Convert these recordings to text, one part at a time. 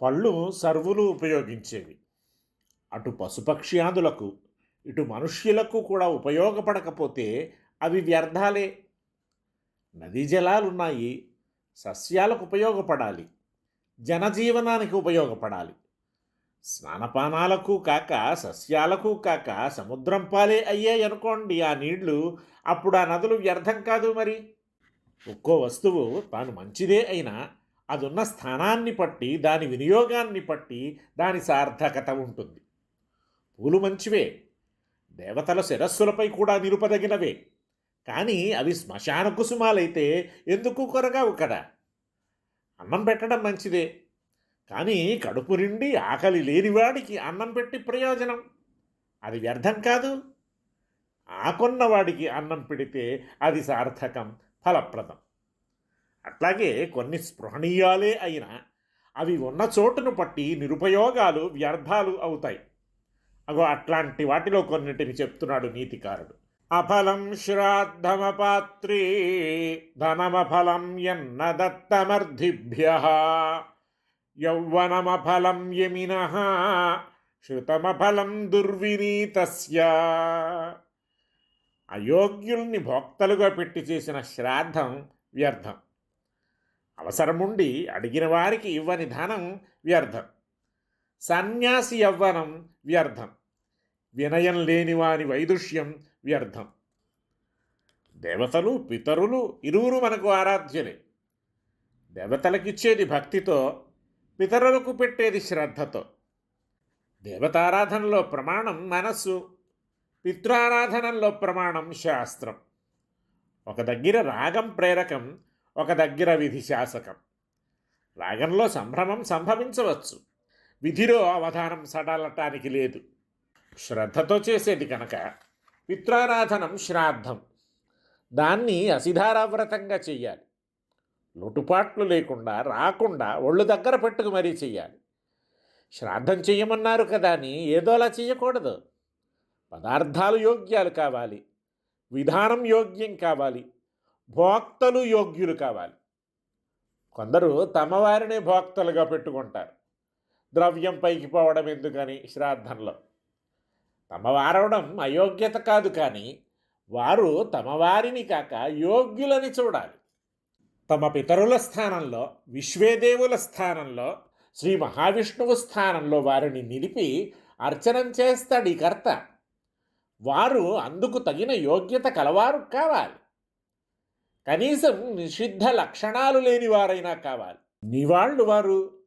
పళ్ళు సర్వులు ఉపయోగించేవి. అటు పశుపక్ష్యాదులకు ఇటు మనుష్యులకు కూడా ఉపయోగపడకపోతే అవి వ్యర్థాలే. నదీ జలాలున్నాయి సస్యాలకు ఉపయోగపడాలి జనజీవనానికి ఉపయోగపడాలి. స్నానపానాలకు కాక సస్యాలకు కాక సముద్రం పాలే అయ్యాయి అనుకోండి ఆ నీళ్ళు అప్పుడు ఆ నదులు వ్యర్థం కాదు మరి. ఒక్కో వస్తువు తాను మంచిదే అయినా అదున్న స్థానాన్ని బట్టి దాని వినియోగాన్ని బట్టి దాని సార్థకత ఉంటుంది. పూలు మంచివే దేవతల శిరస్సులపై కూడా నిరుపదగినవే కానీ అవి శ్మశాన కుసుమాలైతే ఎందుకు కొరగావు కదా అన్నం పెట్టడం మంచిదే. కానీ కడుపు నిండి ఆకలి లేనివాడికి అన్నం పెట్టి ప్రయోజనం. అది వ్యర్థం కాదు. ఆకున్నవాడికి అన్నం పెడితే అది సార్థకం ఫలప్రదం. అట్లాగే కొన్ని స్పృహణీయాలే అయినా అవి ఉన్న చోటును బట్టి నిరుపయోగాలు వ్యర్థాలు అవుతాయి. అగో అట్లాంటి వాటిలో కొన్నిటిని చెప్తున్నాడు నీతికారుడు. అఫలం శ్రాద్ధమపాత్రీ ధనమఫలం ఎన్న దత్తమర్ధిభ్య యౌవనమఫలం యమిన శృతమఫలం దుర్వినీతస్య. అయోగ్యుల్ని భోక్తలుగా పెట్టి చేసిన శ్రాద్ధం వ్యర్థం. అవసరముండి అడిగిన వారికి ఇవ్వని ధనం వ్యర్థం. సన్యాసి యవ్వనం వ్యర్థం. వినయం లేని వారి వైదుష్యం వ్యర్థం. దేవతలు పితరులు ఇరువురు మనకు ఆరాధ్యులే. దేవతలకిచ్చేది భక్తితో పితరులకు పెట్టేది శ్రద్ధతో. దేవతారాధనలో ప్రమాణం మనస్సు పితృారాధనలో ప్రమాణం శాస్త్రం. ఒక దగ్గర రాగం ప్రేరకం ఒక దగ్గర విధి శాసకం. రాగంలో సంభ్రమం సంభవించవచ్చు. విధిలో అవధానం సడలటానికి లేదు. శ్రద్ధతో చేసేది కనుక పిత్రారాధనం శ్రాద్ధం. దాన్ని అసిధారావ్రతంగా చెయ్యాలి. లోటుపాట్లు లేకుండా రాకుండా ఒళ్ళు దగ్గర పెట్టుకు మరీ చెయ్యాలి. శ్రాద్ధం చెయ్యమన్నారు కదా అని ఏదోలా చెయ్యకూడదు. పదార్థాలు యోగ్యాలు కావాలి. విధానం యోగ్యం కావాలి. భోక్తలు యోగ్యులు కావాలి. కొందరు తమ వారినే భోక్తలుగా పెట్టుకుంటారు. ద్రవ్యం పైకి పోవడం ఎందుకని శ్రాద్ధంలో? తమ వారవడం అయోగ్యత కాదు కానీ వారు తమ వారిని కాక యోగ్యులని చూడాలి. తమ పితరుల స్థానంలో విశ్వేదేవుల స్థానంలో శ్రీ మహావిష్ణువు స్థానంలో వారిని నిలిపి అర్చనం చేస్తాడు ఈ కర్త. వారు అందుకు తగిన యోగ్యత కలవారు కావాలి. కనీసం నిషిద్ధ లక్షణాలు లేని వారైనా కావాలి. నీవాళ్ళు వారు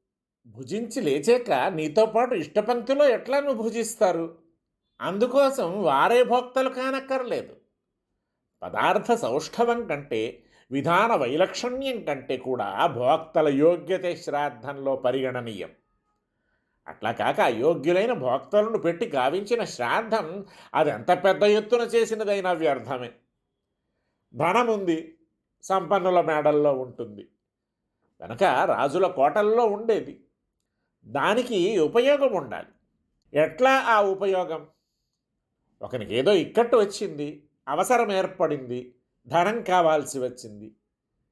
భుజించి లేచాక నీతో పాటు ఇష్టపంక్తిలో ఎట్లా నువ్వు భుజిస్తారు? అందుకోసం వారే భోక్తలు కానక్కర్లేదు. పదార్థ సౌష్ఠవం కంటే విధాన వైలక్షణ్యం కంటే కూడా భోక్తల యోగ్యతే శ్రాద్ధంలో పరిగణనీయం. అట్లా కాక అయోగ్యులైన భోక్తలను పెట్టి గావించిన శ్రాద్ధం అది ఎంత పెద్ద ఎత్తున చేసినదైనా వ్యర్థమే. ధనముంది సంపన్నుల మేడల్లో ఉంటుంది. కనుక రాజుల కోటల్లో ఉండేది. దానికి ఉపయోగం ఉండాలి. ఎట్లా ఆ ఉపయోగం? ఒకనికి ఏదో ఇక్కట్టు వచ్చింది అవసరం ఏర్పడింది ధనం కావాల్సి వచ్చింది.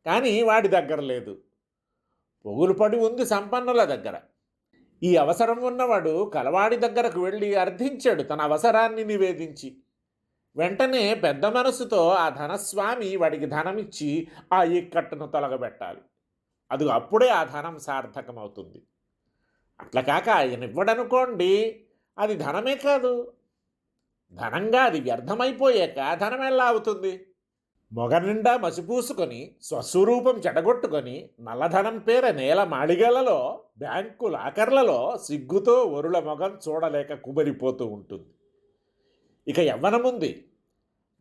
కానీ వాడి దగ్గర లేదు. పొగులు పడి ఉంది సంపన్నుల దగ్గర. ఈ అవసరం ఉన్నవాడు కలవాడి దగ్గరకు వెళ్ళి అర్థించాడు తన అవసరాన్ని నివేదించి. వెంటనే పెద్ద మనసుతో ఆ ధనస్వామి వాడికి ధనమిచ్చి ఆ ఇక్కట్టును తొలగబెట్టాలి. అది అప్పుడే ఆ ధనం సార్థకమవుతుంది. అట్లా కాక ఆయన ఇవ్వడనుకోండి అది ధనమే కాదు. ధనంగా అది వ్యర్థమైపోయాక ధనం ఎలా అవుతుంది? మొగ నిండా మసిపూసుకొని స్వస్వరూపం చెడగొట్టుకొని నల్లధనం పేర నేల మాళిగలలో బ్యాంకు లాకర్లలో సిగ్గుతో వరుల మొగం చూడలేక కుబరిపోతూ ఉంటుంది. ఇక యవ్వనముంది.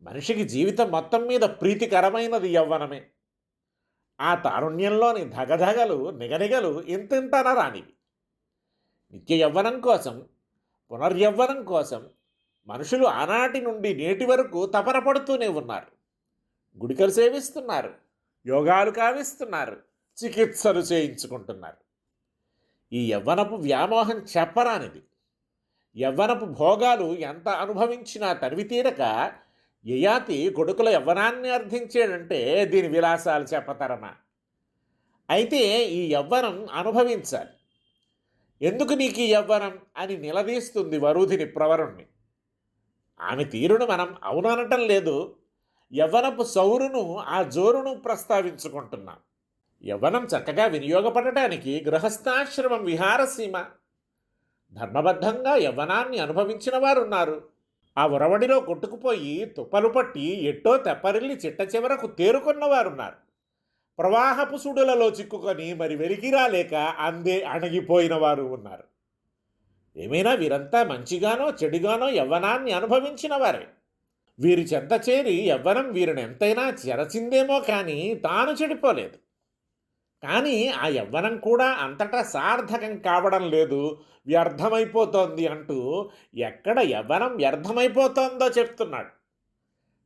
మనిషికి జీవితం మొత్తం మీద ప్రీతికరమైనది యవ్వనమే. ఆ తారుణ్యంలోని ధగధగలు నిగనిగలు ఇంతింతన రానివి నిత్య యవ్వనం కోసం పునర్యవ్వనం కోసం మనుషులు ఆనాటి నుండి నేటి వరకు తపన పడుతూనే ఉన్నారు. గుడికలు సేవిస్తున్నారు యోగాలు కావిస్తున్నారు చికిత్సలు చేయించుకుంటున్నారు. ఈ యవ్వనపు వ్యామోహం చెప్పరానిది. యవ్వనపు భోగాలు ఎంత అనుభవించినా తనివి తీరక యయాతి కొడుకుల యవ్వనాన్ని అర్థించాడంటే దీని విలాసాలు చెప్పతరమా? అయితే ఈ యవ్వనం అనుభవించాలి. ఎందుకు నీకు ఈ యవ్వనం? అని నిలదీస్తుంది వరుధిని ప్రవరుణ్ణి. ఆమె తీరును మనం అవుననటం లేదు. యవ్వనపు సౌరును ఆ జోరును ప్రస్తావించుకుంటున్నాం. యవ్వనం చక్కగా వినియోగపడటానికి గృహస్థాశ్రమం విహారసీమ. ధర్మబద్ధంగా యవ్వనాన్ని అనుభవించిన వారున్నారు. ఆ ఉరవడిలో కొట్టుకుపోయి తుప్పలు పట్టి ఎట్టో తెప్పరిల్లి చిట్ట చివరకు తేరుకున్నవారున్నారు. ప్రవాహపు సుడులలో చిక్కుకొని మరి వెలికి రాలేక అందే అణగిపోయిన వారు ఉన్నారు. ఏమైనా వీరంతా మంచిగానో చెడుగానో యవ్వనాన్ని అనుభవించిన వారే. వీరి చెంత చేరి యవ్వనం వీరిని ఎంతైనా చెరచిందేమో కానీ తాను చెడిపోలేదు. కానీ ఆ యవ్వనం కూడా అంతటా సార్థకం కావడం లేదు. వ్యర్థమైపోతోంది అంటూ ఎక్కడ యవ్వనం వ్యర్థమైపోతోందో చెప్తున్నాడు.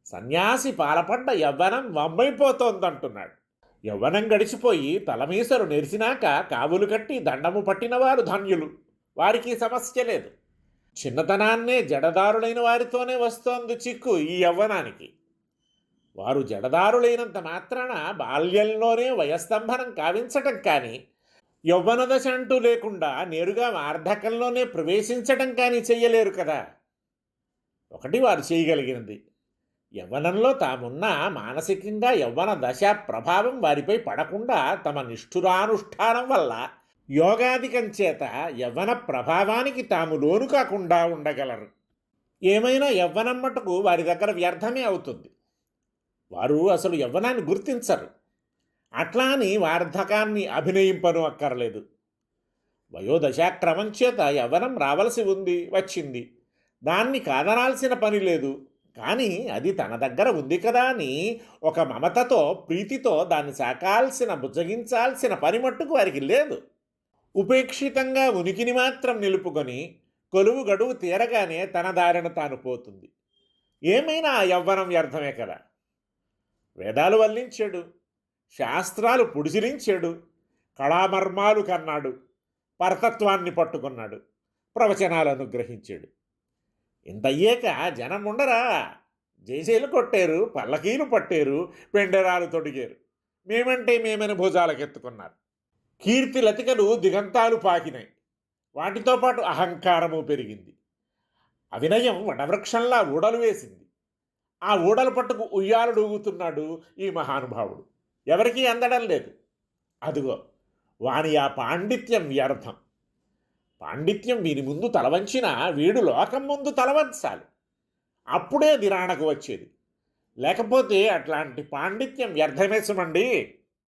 సన్యాసి పాలపడ్డ యవ్వనం వమ్మైపోతోందంటున్నాడు. యవ్వనం గడిచిపోయి తలమీసరు నెరిసినాక కావులు కట్టి దండము పట్టినవారు ధన్యులు. వారికి సమస్య లేదు. చిన్నతనాన్నే జడదారులైన వారితోనే వస్తోంది చిక్కు ఈ యవ్వనానికి. వారు జడదారులైనంత మాత్రాన బాల్యంలోనే వయస్తంభనం కావించటం కానీ యవ్వన దశ అంటూ లేకుండా నేరుగా వార్ధకంలోనే ప్రవేశించటం కానీ చెయ్యలేరు కదా. ఒకటి వారు చేయగలిగినది. యవ్వనంలో తామున్న మానసికంగా యవ్వన దశ ప్రభావం వారిపై పడకుండా తమ నిష్ఠురానుష్ఠానం వల్ల యోగాధికం చేత యవ్వన ప్రభావానికి తాము లోను కాకుండా ఉండగలరు. ఏమైనా యవ్వనం మటుకు వారి దగ్గర వ్యర్థమే అవుతుంది. వారు అసలు యవ్వనాన్ని గుర్తించరు. అట్లా అని వార్ధకాన్ని అభినయింపను అక్కర్లేదు. వయోదశాక్రమం చేత యవ్వనం రావలసి ఉంది వచ్చింది. దాన్ని కాదనాల్సిన పని లేదు. కానీ అది తన దగ్గర ఉంది కదా అని ఒక మమతతో ప్రీతితో దాన్ని సాకాల్సిన బుజ్జగించాల్సిన పని మట్టుకు వారికి లేదు. ఉపేక్షితంగా ఉనికిని మాత్రం నిలుపుకొని కొలువు గడువు తీరగానే తన దారిన తాను పోతుంది. ఏమైనా ఆ యవ్వనం వ్యర్థమే కదా? వేదాలు వల్లించాడు. శాస్త్రాలు పుడిసిరించాడు. కళామర్మాలు కన్నాడు. పరతత్వాన్ని పట్టుకున్నాడు. ప్రవచనాలు అనుగ్రహించాడు. ఇంత అయ్యాక జనం ఉండరా? జైసేలు కొట్టారు పల్లకీలు పట్టారు పెండరాలు తొడిగారు. మేమంటే మేమని భుజాలకెత్తుకున్నారు. కీర్తి లతికలు దిగంతాలు పాకినాయి. వాటితో పాటు అహంకారము పెరిగింది. అవినయం వడవృక్షంలా ఊడలు వేసింది. ఆ ఊడల పట్టుకు ఉయ్యాలడుగుతున్నాడు ఈ మహానుభావుడు. ఎవరికీ అందడం లేదు. అదిగో వాని ఆ పాండిత్యం వ్యర్థం. పాండిత్యం వీని ముందు తలవంచిన వీడు లోకం ముందు తలవంచాలి. అప్పుడే దిరాణకు వచ్చేది. లేకపోతే అట్లాంటి పాండిత్యం వ్యర్థమేసమండి.